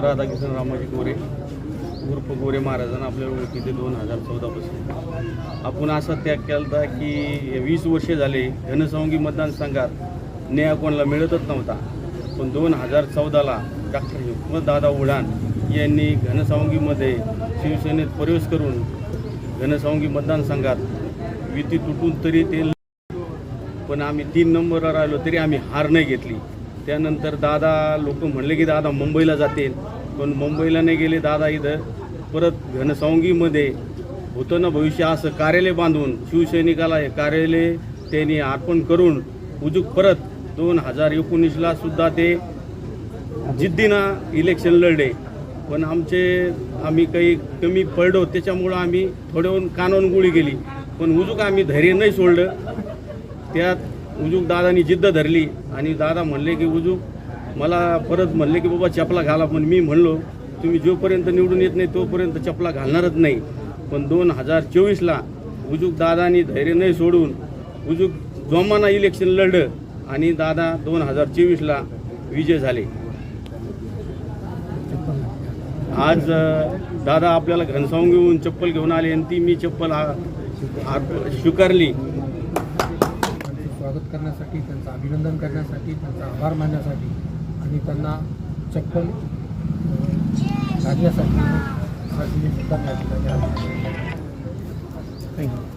राधाकिशन रामाजी गोरे उर्फ गोरे महाराजांना आपल्या ओळखीचे दोन हजार चौदापासून आपण असा त्याग केला होता की वीस वर्षे झाले घनसंगी मतदारसंघात न्याय कोणाला मिळतच नव्हता. पण दोन हजार चौदाला डॉक्टर हिकमतदादा उडान यांनी घनसावंगीमध्ये शिवसेनेत प्रवेश करून घनसावंगी मतदारसंघात युती तुटून तरी ते पण आम्ही तीन नंबरवर राहिलो तरी आम्ही हार नाही घेतली. त्यानंतर दादा लोक म्हणले की दादा मुंबईला जातील. पण मुंबईला नाही गेले दादा इथं. परत घनसावंगीमध्ये होतं ना भविष्य असं कार्यालय बांधून शिवसैनिकाला हे कार्यालय त्यांनी अर्पण करून उजूक परत दोन हजार एकोणीसला सुद्धा ते जिद्दीनं इलेक्शन लढले. पण आमचे आम्ही काही कमी पडलो त्याच्यामुळं आम्ही थोड्याहून कानून गोळी गेली पण उजूक आम्ही धैर्य नाही सोडलं. त्यात उजूक दादानी जिद्द धरली आणि दादा म्हणले की उजूक मला परत म्हणले की बाबा चपला घाला. पण मी म्हणलो तुम्ही जोपर्यंत निवडून येत नाही तोपर्यंत चपला घालणारच नाही. पण दोन हजार चोवीसला उजूक दादानी धैर्य नाही सोडून उजूक जोमाना इलेक्शन लढलं आणि दादा दोन हजार चोवीसला विजय झाले. आज दादा आपल्याला घनसावून घेऊन चप्पल घेऊन आले आणि ती मी चप्पल स्वीकारली. स्वागत करण्यासाठी त्यांचं अभिनंदन करण्यासाठी त्यांचा आभार मानण्यासाठी आणि त्यांना चप्पल घालण्यासाठी सुद्धा थँक्यू